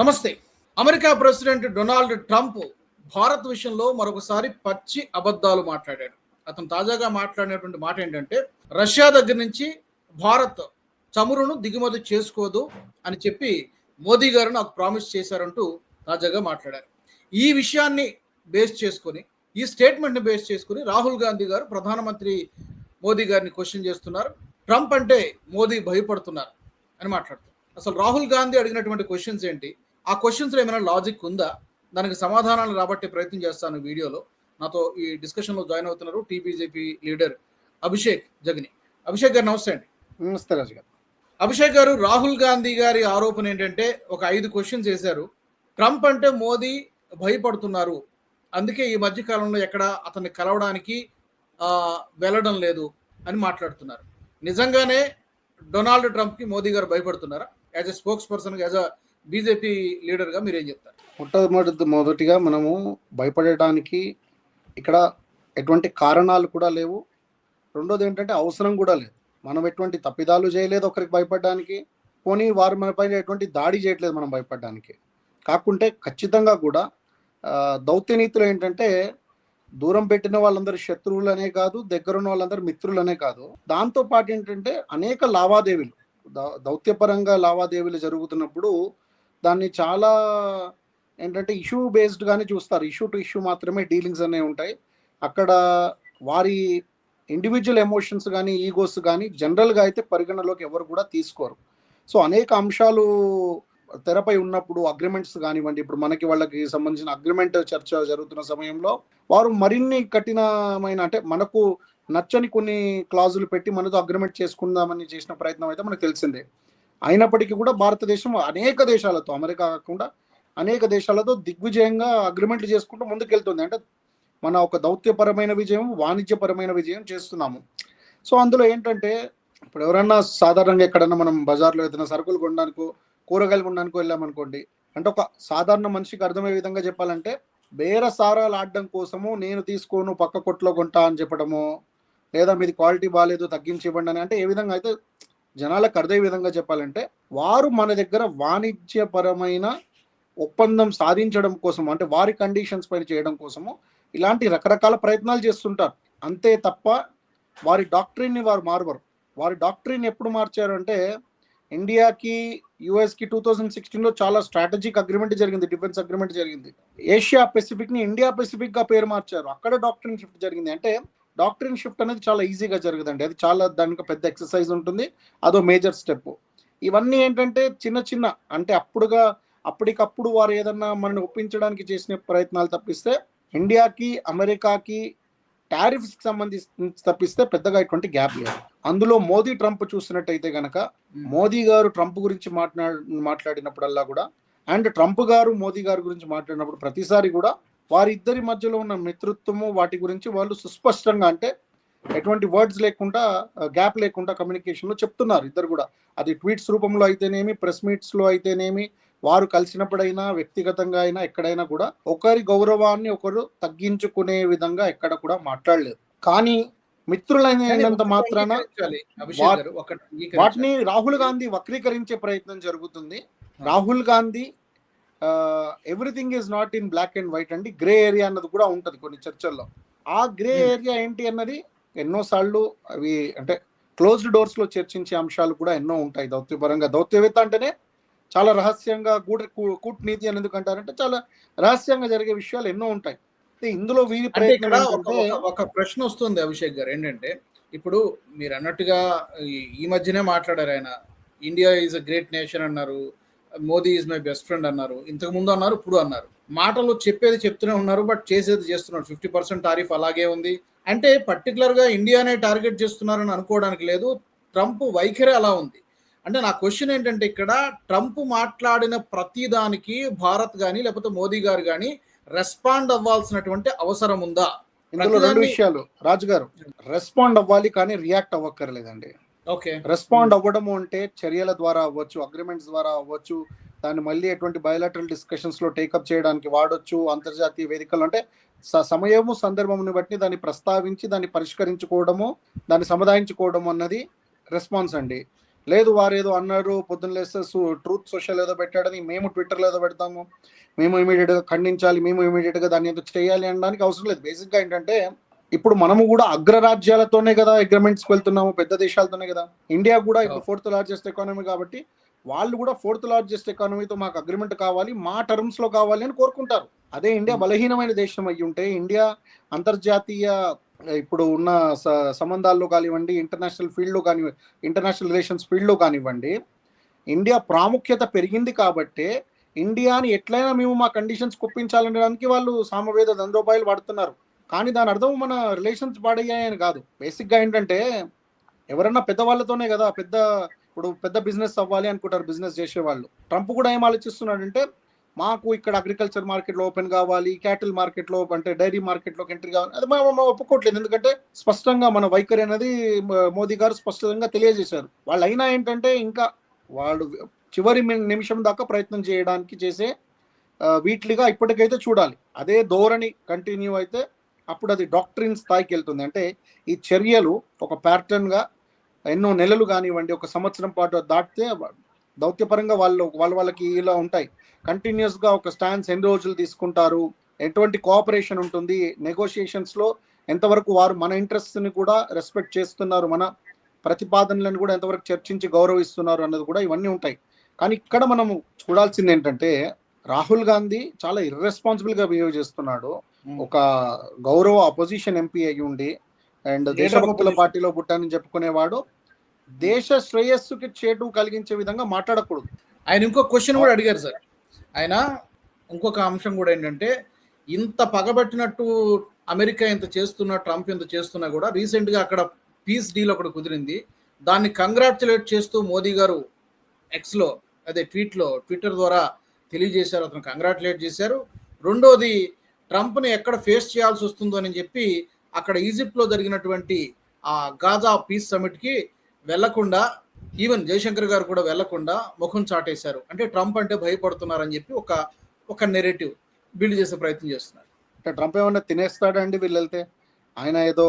నమస్తే. America president Donald Trump Bharat విషయంలో మరొకసారి పచ్చి అబద్ధాలు మాట్లాడాడు. అతను తాజాగా మాట్లాడినటువంటి మాట ఏంటంటే రష్యా దగ్గర నుంచి భారత్ చమురును దిగుమతి చేసుకోదు అని చెప్పి మోదీ గారు నాకు ప్రామిస్ చేశారంటూ తాజాగా మాట్లాడారు. ఈ విషయాన్ని బేస్ చేసుకొని ఈ స్టేట్మెంట్ని బేస్ చేసుకొని రాహుల్ గాంధీ గారు ప్రధానమంత్రి మోదీ గారిని క్వశ్చన్ చేస్తున్నారు. ట్రంప్ అంటే మోదీ భయపడుతున్నారు అని మాట్లాడుతారు అసలు రాహుల్ గాంధీ అడిగినటువంటి క్వశ్చన్స్ ఏంటి? ఆ క్వశ్చన్స్లో ఏమైనా లాజిక్ ఉందా? దానికి సమాధానాలు రాబట్టే ప్రయత్నం చేస్తాను వీడియోలో. నాతో ఈ డిస్కషన్లో జాయిన్ అవుతున్నారు టీబీజేపీ లీడర్ అభిషేక్ జగని. అభిషేక్ గారు నమస్తే అండి. నమస్తే రాజు గారు. అభిషేక్ గారు రాహుల్ గాంధీ గారి ఆరోపణ ఏంటంటే ఒక ఐదు క్వశ్చన్స్ వేశారు ట్రంప్ అంటే మోదీ భయపడుతున్నారు. అందుకే ఈ మధ్య కాలంలో ఎక్కడ అతన్ని కలవడానికి ఆ, వెళ్ళడం లేదు అని మాట్లాడుతున్నారు. నిజంగానే డొనాల్డ్ ట్రంప్కి మోదీ గారు భయపడుతున్నారా? As a spokesperson as a BJP లీడర్గా మీరు ఏం చెప్తారు? మొట్టమొదటి మొదటిగా మనము భయపడటానికి ఇక్కడ ఎటువంటి కారణాలు కూడా లేవు. రెండోది ఏంటంటే అవసరం కూడా లేదు. మనం ఎటువంటి తప్పిదాలు చేయలేదు ఒకరికి భయపడడానికి పోనీ వారు మనపైన ఎటువంటి దాడి చేయట్లేదు మనం భయపడడానికి. కాకుంటే ఖచ్చితంగా కూడా దౌత్యనీతులు దౌత్య ఏంటంటే దూరం పెట్టిన వాళ్ళందరూ శత్రువులనే కాదు దగ్గర ఉన్న వాళ్ళందరూ మిత్రులనే కాదు. దాంతో పాటు ఏంటంటే అనేక లావాదేవీలు దౌత్యపరంగా లావాదేవీలు జరుగుతున్నప్పుడు దాన్ని చాలా ఏంటంటే ఇష్యూ బేస్డ్గానే చూస్తారు. ఇష్యూ టు ఇష్యూ మాత్రమే డీలింగ్స్ అనేవి ఉంటాయి. అక్కడ వారి ఇండివిజువల్ ఎమోషన్స్ కానీ ఈగోస్ కానీ జనరల్గా అయితే పరిగణలోకి ఎవరు కూడా తీసుకోరు. సో అనేక అంశాలు తెరపై ఉన్నప్పుడు అగ్రిమెంట్స్ కానివ్వండి ఇప్పుడు మనకి వాళ్ళకి సంబంధించిన అగ్రిమెంట్ చర్చ జరుగుతున్న సమయంలో వారు మరిన్ని కఠినమైన అంటే మనకు నచ్చని కొన్ని క్లాజులు పెట్టి మనతో అగ్రిమెంట్ చేసుకుందామని చేసిన ప్రయత్నం అయితే మనకు తెలిసిందే. అయినప్పటికీ కూడా భారతదేశం అనేక దేశాలతో అమెరికా కాకుండా అనేక దేశాలతో దిగ్విజయంగా అగ్రిమెంట్లు చేసుకుంటూ ముందుకెళ్తుంది. అంటే మన ఒక దౌత్యపరమైన విజయం వాణిజ్యపరమైన విజయం చేస్తున్నాము. సో అందులో ఏంటంటే ఇప్పుడు ఎవరన్నా సాధారణంగా ఎక్కడన్నా మనం బజార్లో ఏదైనా సరుకులు కొనడానికో కూరగాయలు కొనడానికో వెళ్ళామనుకోండి అంటే ఒక సాధారణ మనిషికి అర్థమయ్యే విధంగా చెప్పాలంటే బేర సారాలు ఆడడం కోసము నేను తీసుకోను పక్క కొట్లో కొంటా అని చెప్పడము లేదా మీది క్వాలిటీ బాగాలేదు తగ్గించి ఇవ్వండి అని అంటే ఏ విధంగా అయితే జనాలకు అర్థమయ్యే విధంగా చెప్పాలంటే వారు మన దగ్గర వాణిజ్యపరమైన ఒప్పందం సాధించడం కోసం అంటే వారి కండిషన్స్ పైన చేయడం కోసము ఇలాంటి రకరకాల ప్రయత్నాలు చేస్తుంటారు. అంతే తప్ప వారి డాక్టరీని వారు మార్వరు. వారి డాక్టరీని ఎప్పుడు మార్చారు అంటే ఇండియాకి యుఎస్కి టూ థౌజండ్ సిక్స్టీన్లో చాలా స్ట్రాటజిక్ అగ్రిమెంట్ జరిగింది డిఫెన్స్ అగ్రిమెంట్ జరిగింది. ఏషియా పెసిఫిక్ని ఇండియా పెసిఫిక్గా పేరు మార్చారు. అక్కడ డాక్టరీని షిఫ్ట్ జరిగింది. అంటే డాక్టరీన్ షిఫ్ట్ అనేది చాలా ఈజీగా జరుగుతుంది అది చాలా దానికి పెద్ద ఎక్సర్సైజ్ ఉంటుంది. అదో మేజర్ స్టెప్. ఇవన్నీ ఏంటంటే చిన్న చిన్న అంటే అప్పుడుగా అప్పటికప్పుడు వారు ఏదన్నా మనని ఒప్పించడానికి చేసిన ప్రయత్నాలు తప్పిస్తే ఇండియాకి అమెరికాకి టారిఫ్స్కి సంబంధించి తప్పిస్తే పెద్దగా ఇటువంటి గ్యాప్ లేదు. అందులో మోదీ ట్రంప్ చూసినట్టయితే గనక మోదీ గారు ట్రంప్ గురించి మాట్లా మాట్లాడినప్పుడల్లా కూడా అండ్ ట్రంప్ గారు మోదీ గారి గురించి మాట్లాడినప్పుడు ప్రతిసారి కూడా వారిద్దరి మధ్యలో ఉన్న మిత్రత్వము వాటి గురించి వాళ్ళు సుస్పష్టంగా అంటే ఎటువంటి వర్డ్స్ లేకుండా గ్యాప్ లేకుండా కమ్యూనికేషన్లో చెప్తున్నారు. ఇద్దరు కూడా. అది ట్వీట్స్ రూపంలో అయితేనేమి ప్రెస్ మీట్స్లో అయితేనేమి వారు కలిసినప్పుడైనా వ్యక్తిగతంగా అయినా ఎక్కడైనా కూడా ఒకరి గౌరవాన్ని ఒకరు తగ్గించుకునే విధంగా ఎక్కడ కూడా మాట్లాడలేదు. కానీ మిత్రులైనంత మాత్రాన. వాటిని రాహుల్ గాంధీ వక్రీకరించే ప్రయత్నం జరుగుతుంది. Rahul Gandhi everything is not in black and white అండి. గ్రే ఏరియా అన్నది కూడా ఉంటది కొన్ని చర్చల్లో. ఆ గ్రే Hmm. ఏరియా ఏంటి అన్నది ఎన్నోసార్లు అవి అంటే క్లోజ్డ్ డోర్స్లో చర్చించే అంశాలు కూడా ఎన్నో ఉంటాయి దౌత్యపరంగా. దౌత్యవేత్త అంటేనే చాలా రహస్యంగా గూఢ కూ- కూటనీతి అని ఎందుకు అంటారంటే చాలా రహస్యంగా జరిగే విషయాలు ఎన్నో ఉంటాయి. ఇందులో వీరి ఒక ప్రశ్న వస్తుంది అభిషేక్ గారు ఏంటంటే ఇప్పుడు మీరు అన్నట్టుగా ఈ- ఈ మధ్యనే మాట్లాడారు ఆయన. India is a great nation అన్నారు. Modi is my best friend అన్నారు. ఇంతకు ముందు అన్నారు ఇప్పుడు అన్నారు. మాటలు చెప్పేది చెప్తూనే ఉన్నారు బట్ చేసేది చేస్తున్నారు. ఫిఫ్టీ పర్సెంట్ టారిఫ్ అలాగే ఉంది. అంటే పర్టికులర్గా ఇండియానే టార్గెట్ చేస్తున్నారని అనుకోవడానికి లేదు. ట్రంప్ వైఖరి అలా ఉంది. అంటే నా క్వశ్చన్ ఏంటంటే ఇక్కడ ట్రంప్ మాట్లాడిన ప్రతి దానికి భారత్ కానీ లేకపోతే మోదీ గారు కానీ రెస్పాండ్ అవ్వాల్సినటువంటి అవసరం ఉందా? ఇందులో రెండు విషయాలు. రాజు గారు రెస్పాండ్ అవ్వాలి కానీ రియాక్ట్ అవ్వక్కర్లేదండి. రెస్పాండ్ అవ్వడము అంటే చర్యల ద్వారా అవ్వచ్చు అగ్రిమెంట్స్ ద్వారా అవ్వచ్చు దాన్ని మళ్ళీ ఎటువంటి బయోలాటరల్ డిస్కషన్స్లో టేకప్ చేయడానికి వాడొచ్చు అంతర్జాతీయ వేదికలు అంటే స- సమయము సందర్భముని బట్టి దాన్ని ప్రస్తావించి దాన్ని పరిష్కరించుకోవడము దాన్ని సముదాయించుకోవడం అన్నది రెస్పాన్స్ అండి. లేదు వారు ఏదో అన్నారు పొద్దున్న లేస్తే ట్రూత్ సోషల్ ఏదో పెట్టాడని మేము ట్విట్టర్లో ఏదో పెడతాము మేము immediate గా ఖండించాలి మేము immediate గా దాన్ని ఏదో చేయాలి అనడానికి అవసరం లేదు. Basic గా ఏంటంటే ఇప్పుడు మనము కూడా అగ్రరాజ్యాలతోనే కదా అగ్రిమెంట్స్కి వెళ్తున్నాము పెద్ద దేశాలతోనే కదా. ఇండియా కూడా ఇప్పుడు ఫోర్త్ లార్జెస్ట్ ఎకానమీ కాబట్టి వాళ్ళు కూడా ఫోర్త్ లార్జెస్ట్ ఎకానమీతో మాకు అగ్రిమెంట్ కావాలి మా టర్మ్స్లో కావాలి అని కోరుకుంటారు. అదే ఇండియా Hmm. బలహీనమైన దేశం అయ్యి ఉంటే ఇండియా అంతర్జాతీయ ఇప్పుడు ఉన్న స- సంబంధాల్లో కానివ్వండి ఇంటర్నేషనల్ ఫీల్డ్లో కాని ఇంటర్నేషనల్ రిలేషన్స్ ఫీల్డ్లో కానివ్వండి ఇండియా ప్రాముఖ్యత పెరిగింది కాబట్టే ఇండియాని ఎట్లయినా మేము మా కండిషన్స్ కుప్పించాలనడానికి వాళ్ళు సామవేద దండోపాయాలు వాడుతున్నారు. కానీ దాని అర్థం మన రిలేషన్స్ పాడయ్యాయని కాదు. బేసిక్గా ఏంటంటే ఎవరన్నా పెద్దవాళ్ళతోనే కదా పెద్ద ఇప్పుడు పెద్ద బిజినెస్ అవ్వాలి అనుకుంటారు బిజినెస్ చేసేవాళ్ళు. ట్రంప్ కూడా ఏం ఆలోచిస్తున్నాడంటే మాకు ఇక్కడ అగ్రికల్చర్ మార్కెట్లో ఓపెన్ కావాలి క్యాటిల్ మార్కెట్లో అంటే డైరీ మార్కెట్లోకి ఎంట్రీ కావాలి. అది మనం ఒప్పుకోవట్లేదు. ఎందుకంటే స్పష్టంగా మన వైఖరి అనేది మోదీ గారు స్పష్టంగా తెలియజేశారు. వాళ్ళు అయినా ఏంటంటే ఇంకా వాళ్ళు చివరి నిమిషం దాకా ప్రయత్నం చేయడానికి చేసే వీట్లీగా ఇప్పటికైతే చూడాలి. అదే ధోరణి కంటిన్యూ అయితే అప్పుడు అది డాక్టరిన్ స్థాయికి వెళ్తుంది. అంటే ఈ చర్యలు ఒక ప్యాటర్న్గా ఎన్నో నెలలు కానివ్వండి ఒక సంవత్సరం పాటు దాటితే దౌత్యపరంగా వాళ్ళు వాళ్ళ వాళ్ళకి ఇలా ఉంటాయి. కంటిన్యూస్గా ఒక స్టాన్స్ ఎన్ని రోజులు తీసుకుంటారు? ఎటువంటి కోఆపరేషన్ ఉంటుంది? నెగోషియేషన్స్లో ఎంతవరకు వారు మన ఇంట్రెస్ట్ని కూడా రెస్పెక్ట్ చేస్తున్నారు? మన ప్రతిపాదనలను కూడా ఎంతవరకు చర్చించి గౌరవిస్తున్నారు అన్నది కూడా ఇవన్నీ ఉంటాయి. కానీ ఇక్కడ మనము చూడాల్సింది ఏంటంటే రాహుల్ గాంధీ చాలా ఇర్రెస్పాన్సిబుల్గా బిహేవ్ చేస్తున్నాడు. ఒక గౌరవ అపోజిషన్ ఎంపీ అయి ఉండి అండ్ దేశభక్తుల. పార్టీలో పుట్టానని చెప్పుకునేవాడు దేశ శ్రేయస్సుకి చేటు కలిగించే విధంగా మాట్లాడకూడదు. ఆయన ఇంకో క్వశ్చన్ కూడా అడిగారు సార్. ఆయన ఇంకొక అంశం కూడా ఏంటంటే ఇంత పగబట్టినట్టు అమెరికా ఇంత చేస్తున్నా ట్రంప్ ఇంత చేస్తున్నా కూడా రీసెంట్గా అక్కడ పీస్ డీల్ ఒకటి కుదిరింది. దాన్ని కంగ్రాచులేట్ చేస్తూ మోదీ గారు ఎక్స్లో అదే ట్వీట్లో ట్విట్టర్ ద్వారా తెలియజేశారు. అతను కంగ్రాచులేట్ చేశారు. రెండోది ట్రంప్ని ఎక్కడ ఫేస్ చేయాల్సి వస్తుందో అని చెప్పి అక్కడ ఈజిప్ట్లో జరిగినటువంటి ఆ గాజా పీస్ సమిట్కి వెళ్ళకుండా ఈవెన్ జయశంకర్ గారు కూడా వెళ్ళకుండా ముఖం చాటేశారు. అంటే ట్రంప్ అంటే భయపడుతున్నారని చెప్పి ఒక ఒక నెరేటివ్ బిల్డ్ చేసే ప్రయత్నం చేస్తున్నారు. అంటే ట్రంప్ ఏమన్నా తినేస్తాడండి వీళ్ళు వెళ్తే ఆయన ఏదో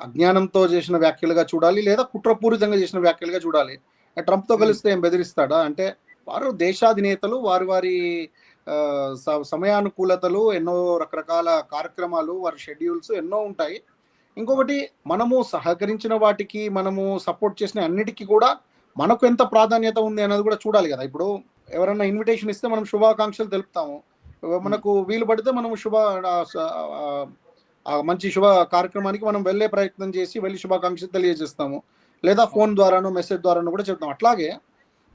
అజ్ఞానంతో చేసిన వ్యాఖ్యలుగా చూడాలి లేదా కుట్రపూరితంగా చేసిన వ్యాఖ్యలుగా చూడాలి. ట్రంప్తో కలిస్తే ఏం బెదిరిస్తాడా? అంటే వారు దేశాధినేతలు వారి వారి సమయానుకూలతలు ఎన్నో రకరకాల కార్యక్రమాలు వారి షెడ్యూల్స్ ఎన్నో ఉంటాయి. ఇంకొకటి మనము సహకరించిన వాటికి మనము సపోర్ట్ చేసిన అన్నిటికీ కూడా మనకు ఎంత ప్రాధాన్యత ఉంది అన్నది కూడా చూడాలి కదా. ఇప్పుడు ఎవరైనా ఇన్విటేషన్ ఇస్తే మనం శుభాకాంక్షలు తెలుపుతాము. మనకు వీలు పడితే మనం శుభ మంచి శుభ కార్యక్రమానికి మనం వెళ్ళే ప్రయత్నం చేసి వెళ్ళి శుభాకాంక్షలు తెలియజేస్తాము. లేదా ఫోన్ ద్వారానో మెసేజ్ ద్వారానో కూడా చెప్తాం అట్లాగే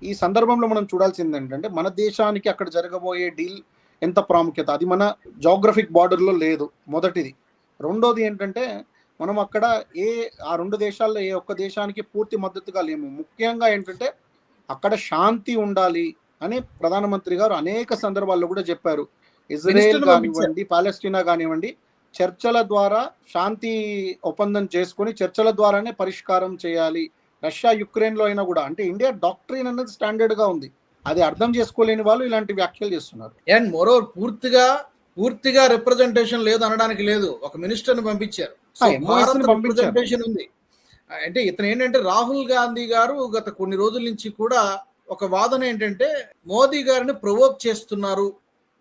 ఈ సందర్భంలో మనం చూడాల్సింది ఏంటంటే మన దేశానికి అక్కడ జరగబోయే డీల్ ఎంత ప్రాముఖ్యత? అది మన జాగ్రఫిక్ బార్డర్లో లేదు మొదటిది. రెండోది ఏంటంటే మనం అక్కడ ఏ ఆ రెండు దేశాల్లో ఏ ఒక్క దేశానికి పూర్తి మద్దతుగా లేము. ముఖ్యంగా ఏంటంటే అక్కడ శాంతి ఉండాలి అని ప్రధానమంత్రి గారు అనేక సందర్భాల్లో కూడా చెప్పారు. ఇజ్రాయెల్ కానివ్వండి పాలెస్టీనా కానివ్వండి చర్చల ద్వారా శాంతి ఒప్పందం చేసుకొని చర్చల ద్వారానే పరిష్కారం చేయాలి రష్యా యుక్రెయిన్లో అయినా కూడా. అంటే ఇండియా డాక్టరీన్ అన్నది స్టాండర్డ్గా ఉంది. అది అర్థం చేసుకోలేని వాళ్ళు ఇలాంటి వ్యాఖ్యలు చేస్తున్నారు. అండ్ మోరోవర్ పూర్తిగా పూర్తిగా రిప్రజెంటేషన్ లేదు అనడానికి లేదు. ఒక మినిస్టర్ని పంపించారు. రిప్రజెంటేషన్ ఉంది. అంటే ఇతను ఏంటంటే రాహుల్ గాంధీ గారు గత కొన్ని రోజుల నుంచి కూడా ఒక వాదన ఏంటంటే మోదీ గారిని ప్రొవోక్ చేస్తున్నారు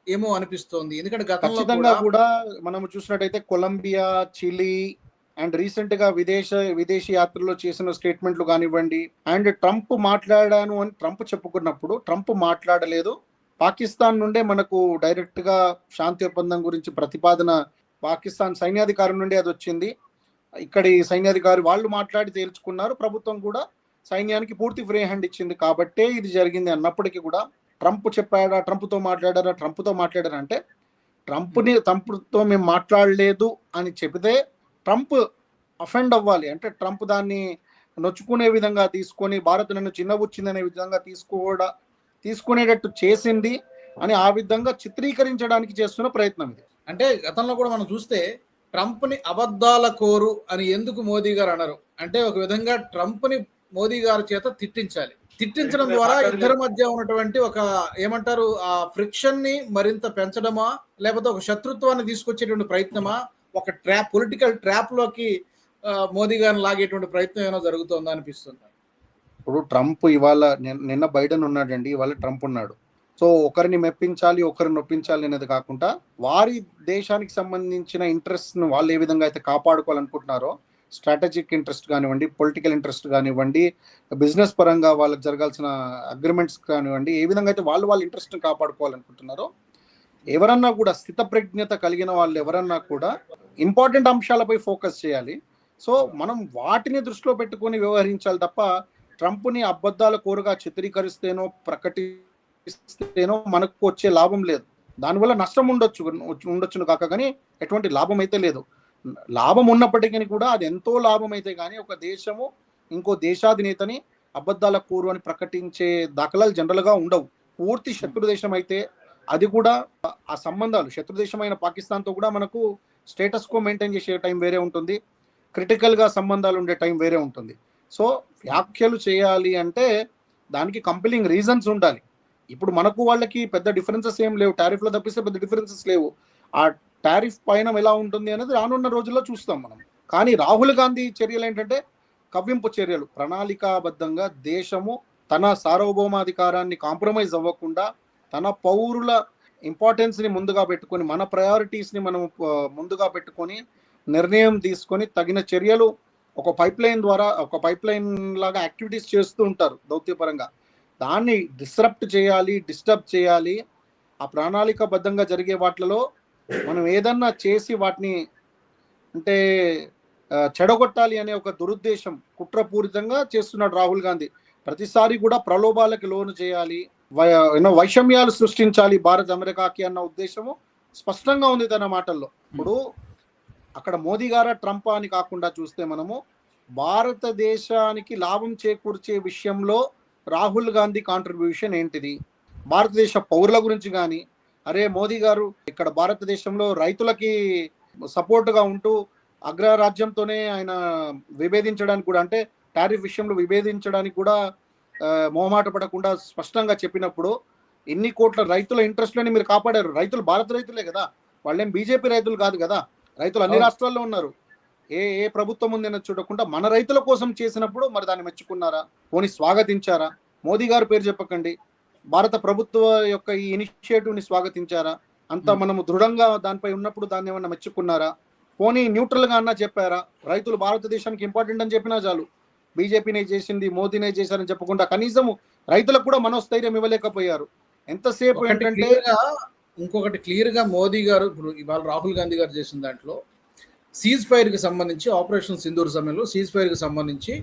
ఏమో అనిపిస్తోంది. ఎందుకంటే గతంలో కూడా మనం చూసినట్టయితే కొలంబియా చిలీ అండ్ రీసెంట్గా విదేశ విదేశీ యాత్రలో చేసిన స్టేట్మెంట్లు కానివ్వండి. అండ్ ట్రంప్ మాట్లాడాను అని ట్రంప్ చెప్పుకున్నప్పుడు ట్రంప్ మాట్లాడలేదు. పాకిస్తాన్ నుండే మనకు డైరెక్ట్గా శాంతి ఒప్పందం గురించి ప్రతిపాదన పాకిస్తాన్ సైన్యాధికారి నుండి అది వచ్చింది. ఇక్కడి సైన్యాధికారి వాళ్ళు మాట్లాడి తేల్చుకున్నారు. ప్రభుత్వం కూడా సైన్యానికి పూర్తి ఫ్రీ హ్యాండ్ ఇచ్చింది. కాబట్టే ఇది జరిగింది అన్నప్పటికీ కూడా ట్రంప్ చెప్పాడా ట్రంప్తో మాట్లాడారా ట్రంప్తో మాట్లాడారా అంటే ట్రంప్ని ట్రంప్తో మేము మాట్లాడలేదు అని చెబితే ట్రంప్ అఫెండ్ అవ్వాలి. అంటే ట్రంప్ దాన్ని నొచ్చుకునే విధంగా తీసుకొని భారత్ నన్ను చిన్నబుచ్చిందనే విధంగా తీసుకోవడా తీసుకునేటట్టు చేసింది అని ఆ విధంగా చిత్రీకరించడానికి చేస్తున్న ప్రయత్నం ఇది. అంటే గతంలో కూడా మనం చూస్తే ట్రంప్ని అబద్ధాల కోరు అని ఎందుకు మోదీ గారు అనరు? అంటే ఒక విధంగా ట్రంప్ని మోదీ గారి చేత తిట్టించాలి. తిట్టించడం ద్వారా ఇద్దరి మధ్య ఉన్నటువంటి ఒక ఏమంటారు ఆ ఫ్రిక్షన్ని మరింత పెంచడమా లేకపోతే ఒక శత్రుత్వాన్ని తీసుకొచ్చేటువంటి ప్రయత్నమా? ఒక ట్రాప్ పొలిటికల్ ట్రాప్లోకి మోదీ గారిని లాగేటువంటి ప్రయత్నం ఏమైనా జరుగుతుందా అనిపిస్తుంది? ఇప్పుడు ట్రంప్ ఇవాళ నిన్న- బైడెన్ ఉన్నాడండి ఇవాళ ట్రంప్ ఉన్నాడు. సో ఒకరిని మెప్పించాలి ఒకరిని నొప్పించాలి అనేది కాకుండా వారి దేశానికి సంబంధించిన ఇంట్రెస్ట్ని వాళ్ళు ఏ విధంగా అయితే కాపాడుకోవాలనుకుంటున్నారో స్ట్రాటజిక్ ఇంట్రెస్ట్ కానివ్వండి పొలిటికల్ ఇంట్రెస్ట్ కానివ్వండి బిజినెస్ పరంగా వాళ్ళకి జరగాల్సిన అగ్రిమెంట్స్ కానివ్వండి ఏ విధంగా అయితే వాళ్ళు వాళ్ళ ఇంట్రెస్ట్ని కాపాడుకోవాలనుకుంటున్నారో ఎవరన్నా కూడా స్థితప్రజ్ఞత కలిగిన వాళ్ళు ఎవరన్నా కూడా ఇంపార్టెంట్ అంశాలపై ఫోకస్ చేయాలి. సో మనం వాటిని దృష్టిలో పెట్టుకొని వ్యవహరించాలి తప్ప ట్రంప్ని అబద్ధాల కోరుగా చిత్రీకరిస్తేనో ప్రకటిస్తేనో మనకు వచ్చే లాభం లేదు. దానివల్ల నష్టం ఉండొచ్చు ఉండొచ్చును కాక కానీ ఎటువంటి లాభం అయితే లేదు. లాభం ఉన్నప్పటికీ కూడా అది ఎంతో లాభం అయితే కానీ ఒక దేశము ఇంకో దేశాధినేతని అబద్ధాల కూరు అని ప్రకటించే దాఖలాలు జనరల్గా ఉండవు. పూర్తి శత్రు దేశం అయితే అది కూడా ఆ సంబంధాలు శత్రు దేశమైన పాకిస్తాన్తో కూడా మనకు స్టేటస్ కో మెయింటైన్ చేసే టైం వేరే ఉంటుంది క్రిటికల్గా సంబంధాలు ఉండే టైం వేరే ఉంటుంది. సో వ్యాఖ్యలు చేయాలి అంటే దానికి కంపెలింగ్ రీజన్స్ ఉండాలి. ఇప్పుడు మనకు వాళ్ళకి పెద్ద డిఫరెన్సెస్ ఏం లేవు టారిఫ్లో తప్పిస్తే పెద్ద డిఫరెన్సెస్ లేవు. ఆ టారిఫ్ పైన ఎలా ఉంటుంది అనేది రానున్న రోజుల్లో చూస్తాం మనం. కానీ రాహుల్ గాంధీ చర్యలు ఏంటంటే కవ్వింపు చర్యలు. ప్రణాళికాబద్ధంగా దేశము తన సార్వభౌమాధికారాన్ని కాంప్రమైజ్ అవ్వకుండా తన పౌరుల ఇంపార్టెన్స్ని ముందుగా పెట్టుకొని మన ప్రయారిటీస్ని మనం ముందుగా పెట్టుకొని నిర్ణయం తీసుకొని తగిన చర్యలు ఒక పైప్ లైన్ ద్వారా ఒక పైప్ లైన్ లాగా యాక్టివిటీస్ చేస్తూ ఉంటారు దౌత్యపరంగా. దాన్ని డిస్రప్ట్ చేయాలి డిస్టర్బ్ చేయాలి. ఆ ప్రణాళికబద్ధంగా జరిగే వాటిలో మనం ఏదన్నా చేసి వాటిని అంటే చెడగొట్టాలి అనే ఒక దురుద్దేశం కుట్రపూరితంగా చేస్తున్నాడు రాహుల్ గాంధీ. ప్రతిసారి కూడా ప్రలోభాలకు లోను చేయాలి ఎన్నో వైషమ్యాలు సృష్టించాలి భారత్ అమెరికాకి అన్న ఉద్దేశము స్పష్టంగా ఉంది తన మాటల్లో. ఇప్పుడు అక్కడ మోదీ గారా ట్రంప్ అని కాకుండా చూస్తే మనము భారతదేశానికి లాభం చేకూర్చే విషయంలో రాహుల్ గాంధీ కాంట్రిబ్యూషన్ ఏంటిది? భారతదేశ పౌరుల గురించి కానీ అరే మోదీ గారు ఇక్కడ భారతదేశంలో రైతులకి సపోర్ట్గా ఉంటూ అగ్రరాజ్యంతోనే ఆయన విభేదించడానికి కూడా అంటే టారిఫ్ విషయంలో విభేదించడానికి కూడా మొహమాట పడకుండా స్పష్టంగా చెప్పినప్పుడు ఎన్ని కోట్ల రైతుల ఇంట్రెస్ట్లని మీరు కాపాడారు? రైతులు భారత రైతులే కదా. వాళ్ళేం బీజేపీ రైతులు కాదు కదా. రైతులు అన్ని. రాష్ట్రాల్లో ఉన్నారు. ఏ ఏ ప్రభుత్వం ఉందని చూడకుండా మన రైతుల కోసం చేసినప్పుడు మరి దాన్ని మెచ్చుకున్నారా? పోనీ స్వాగతించారా? మోదీ గారు పేరు చెప్పకండి. భారత ప్రభుత్వ యొక్క ఈ ఇనిషియేటివ్ని స్వాగతించారా? అంత. మనము దృఢంగా దానిపై ఉన్నప్పుడు దాన్ని ఏమన్నా మెచ్చుకున్నారా? పోనీ న్యూట్రల్గా అన్నా చెప్పారా? రైతులు భారతదేశానికి ఇంపార్టెంట్ అని చెప్పినా చాలు. బీజేపీనే చేసింది మోదీనే చేశారని చెప్పకుండా కనీసం రైతులకు కూడా మనోస్థైర్యం ఇవ్వలేకపోయారు. ఎంతసేపు ఏంటంటే ఇంకొకటి క్లియర్గా మోదీ గారు ఇప్పుడు ఇవాళ రాహుల్ గాంధీ గారు చేసిన దాంట్లో సీజ్ ఫైర్కి సంబంధించి ఆపరేషన్ సింధూర్ సమయంలో సీజ్ ఫైర్కి సంబంధించి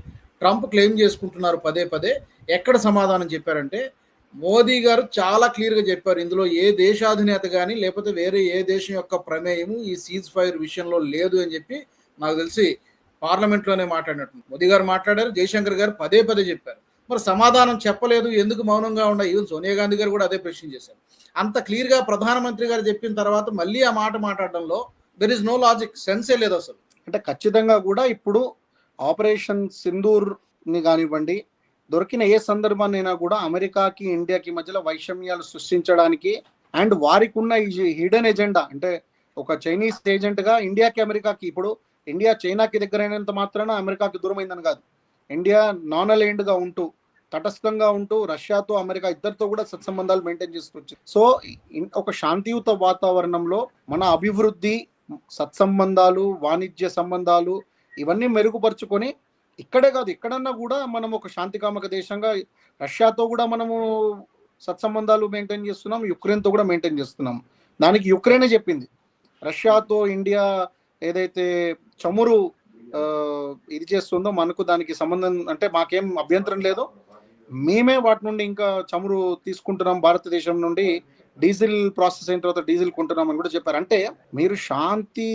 ట్రంప్ క్లెయిమ్ చేసుకుంటున్నారు పదే పదే. ఎక్కడ సమాధానం చెప్పారంటే మోదీ గారు చాలా క్లియర్గా చెప్పారు ఇందులో ఏ దేశాధినేత కానీ లేకపోతే వేరే ఏ దేశం యొక్క ప్రమేయము ఈ సీజ్ ఫైర్ విషయంలో లేదు అని చెప్పి నాకు తెలిసి పార్లమెంట్లోనే మాట్లాడినట్టు మోదీ గారు మాట్లాడారు జయశంకర్ గారు పదే పదే చెప్పారు. మరి సమాధానం చెప్పలేదు ఎందుకు మౌనంగా ఉండ? ఈవెన్ సోనియా గాంధీ గారు కూడా అదే ప్రశ్న చేశారు. అంత క్లియర్గా ప్రధానమంత్రి గారు చెప్పిన తర్వాత మళ్ళీ ఆ మాట మాట్లాడడంలో దెర్ ఇస్ నో లాజిక్ సెన్సే లేదు అసలు. అంటే ఖచ్చితంగా కూడా ఇప్పుడు ఆపరేషన్ సింధూర్ని కానివ్వండి దొరికిన ఏ సందర్భాన్నైనా కూడా అమెరికాకి ఇండియాకి మధ్యలో వైషమ్యాలు సృష్టించడానికి అండ్ వారికి ఉన్న ఈ హిడెన్ ఎజెండా అంటే ఒక చైనీస్ ఏజెంట్గా ఇండియాకి అమెరికాకి ఇప్పుడు ఇండియా చైనాకి దగ్గరైనంత మాత్రాన అమెరికాకి దూరమైందని కాదు. ఇండియా నాన్ అలైన్డ్గా ఉంటూ తటస్థంగా ఉంటూ రష్యాతో అమెరికా ఇద్దరితో కూడా సత్సంబంధాలు మెయింటైన్ చేస్తూ సో ఒక శాంతియుత వాతావరణంలో మన అభివృద్ధి సత్సంబంధాలు వాణిజ్య సంబంధాలు ఇవన్నీ మెరుగుపరుచుకొని ఇక్కడే కాదు ఎక్కడన్నా కూడా మనం ఒక శాంతికామక దేశంగా రష్యాతో కూడా మనము సత్సంబంధాలు మెయింటైన్ చేస్తున్నాం యుక్రెయిన్తో కూడా మెయింటైన్ చేస్తున్నాం. దానికి యుక్రెయినే చెప్పింది. రష్యాతో ఇండియా ఏదైతే చమురు ఇది చేస్తుందో మనకు దానికి సంబంధం అంటే మాకేం అభ్యంతరం లేదు. మేమే వాటి నుండి ఇంకా చమురు తీసుకుంటున్నాం భారతదేశం నుండి డీజిల్ ప్రాసెస్ అయిన తర్వాత డీజిల్ కొంటున్నాం అని కూడా చెప్పారు. అంటే మీరు శాంతి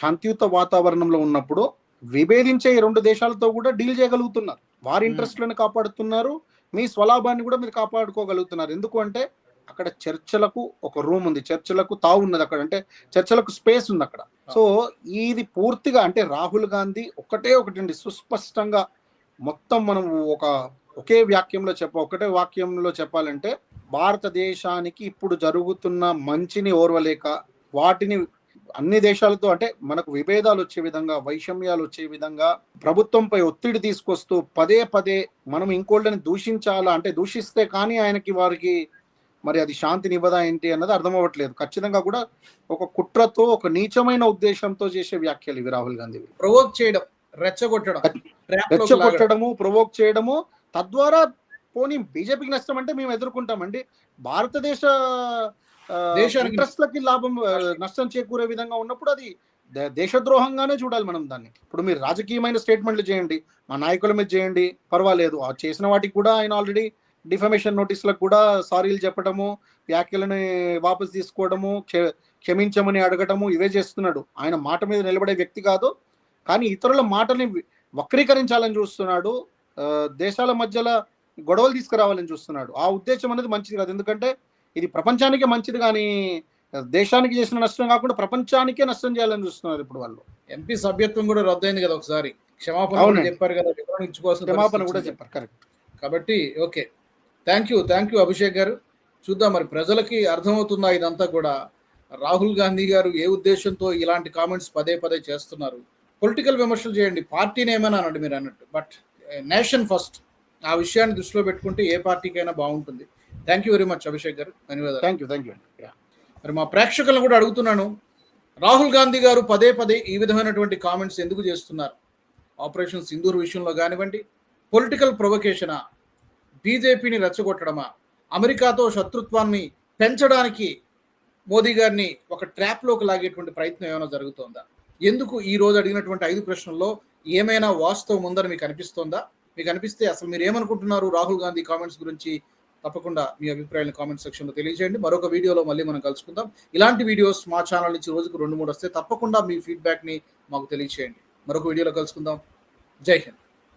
శాంతియుత వాతావరణంలో ఉన్నప్పుడు విభేదించే ఈ రెండు దేశాలతో కూడా డీల్ చేయగలుగుతున్నారు. వారి. ఇంట్రెస్ట్లను కాపాడుతున్నారు మీ స్వలాభాన్ని కూడా మీరు కాపాడుకోగలుగుతున్నారు. ఎందుకు అంటే అక్కడ చర్చలకు ఒక రూమ్ ఉంది. చర్చలకు తావు ఉన్నది అక్కడ. అంటే చర్చలకు స్పేస్ ఉంది అక్కడ. సో ఇది పూర్తిగా అంటే రాహుల్ గాంధీ ఒకటే ఒకటి అండి సుస్పష్టంగా మొత్తం మనం ఒక ఒకే వాక్యంలో చెప్ప ఒకటే వాక్యంలో చెప్పాలంటే భారతదేశానికి ఇప్పుడు జరుగుతున్న మంచిని ఓర్వలేక వాటిని అన్ని దేశాలతో అంటే మనకు విభేదాలు వచ్చే విధంగా వైషమ్యాలు వచ్చే విధంగా ప్రభుత్వంపై ఒత్తిడి తీసుకొస్తూ పదే పదే మనం ఇంకోళ్ళని దూషించాలా? అంటే దూషిస్తే కానీ ఆయనకి వారికి మరి అది శాంతినివ్వదా ఏంటి అన్నది అర్థం అవ్వట్లేదు ఖచ్చితంగా కూడా ఒక కుట్రతో ఒక నీచమైన ఉద్దేశంతో చేసే వ్యాఖ్యలు ఇవి రాహుల్ గాంధీ ప్రవోక్ చేయడం రెచ్చగొట్టడం. రెచ్చగొట్టడము ప్రొవోక్ చేయడము తద్వారా పోనీ బీజేపీకి నష్టం అంటే మేము ఎదుర్కొంటామండి. భారతదేశ ఇంట్రెస్ట్లకి లాభం నష్టం చేకూరే విధంగా ఉన్నప్పుడు అది దేశద్రోహంగానే చూడాలి మనం దాన్ని. ఇప్పుడు మీరు రాజకీయమైన స్టేట్మెంట్లు చేయండి మా నాయకుల మీద చేయండి పర్వాలేదు. ఆ చేసిన వాటికి కూడా ఆయన ఆల్రెడీ డిఫమేషన్ నోటీసులకు కూడా సారీలు చెప్పడము వ్యాఖ్యలని వాపసు తీసుకోవడము క్ష- క్షమించమని అడగటము ఇవే చేస్తున్నాడు. ఆయన మాట మీద నిలబడే వ్యక్తి కాదు. కానీ ఇతరుల మాటని వక్రీకరించాలని చూస్తున్నాడు. దేశాల మధ్యలో గొడవలు తీసుకురావాలని చూస్తున్నాడు. ఆ ఉద్దేశం అనేది మంచిది కాదు. ఎందుకంటే ఇది ప్రపంచానికే మంచిది కానీ దేశానికి చేసిన నష్టం కాకుండా ప్రపంచానికే నష్టం చేయాలని చూస్తున్నారు ఇప్పుడు వాళ్ళు. ఎంపీ సభ్యత్వం కూడా రద్దయింది కదా ఒకసారి. క్షమాపణ. చెప్పారు కదా క్షమాపణ కూడా. చెప్పారు. కరెక్ట్. కాబట్టి okay. Thank you thank you Abhishek గారు. చూద్దాం మరి ప్రజలకి అర్థమవుతుందా ఇదంతా కూడా? రాహుల్ గాంధీ గారు ఏ ఉద్దేశంతో ఇలాంటి కామెంట్స్ పదే పదే చేస్తున్నారు? పొలిటికల్ విమర్శలు చేయండి. పార్టీని ఏమైనా అనండి మీరు అన్నట్టు. But nation first. ఆ విషయాన్ని దృష్టిలో పెట్టుకుంటే ఏ పార్టీకైనా బాగుంటుంది. Thank you very much Abhishek గారు. ధన్యవాదాలు. Thank you thank you. మరి మా ప్రేక్షకులను కూడా అడుగుతున్నాను. రాహుల్ గాంధీ గారు పదే పదే ఈ విధమైనటువంటి కామెంట్స్ ఎందుకు చేస్తున్నారు? ఆపరేషన్ సింధూర్ విషయంలో కానివ్వండి పొలిటికల్ ప్రొవకేషనా? బీజేపీని రెచ్చగొట్టడమా? అమెరికాతో శత్రుత్వాన్ని పెంచడానికి మోదీ గారిని ఒక ట్రాప్లోకి లాగేటువంటి ప్రయత్నం ఏమైనా జరుగుతోందా? ఎందుకు ఈ రోజు అడిగినటువంటి ఐదు ప్రశ్నల్లో ఏమైనా వాస్తవం ఉందని మీకు అనిపిస్తోందా? మీకు అనిపిస్తే అసలు మీరు ఏమనుకుంటున్నారు? రాహుల్ గాంధీ కామెంట్స్ గురించి తప్పకుండా మీ అభిప్రాయాలను కామెంట్ సెక్షన్లో తెలియజేయండి. మరొక వీడియోలో మళ్ళీ మనం కలుసుకుందాం. ఇలాంటి వీడియోస్ మా ఛానల్ నుంచి రోజుకు రెండు మూడు వస్తే తప్పకుండా మీ ఫీడ్బ్యాక్ని మాకు తెలియజేయండి. మరొక వీడియోలో కలుసుకుందాం. జై హింద్.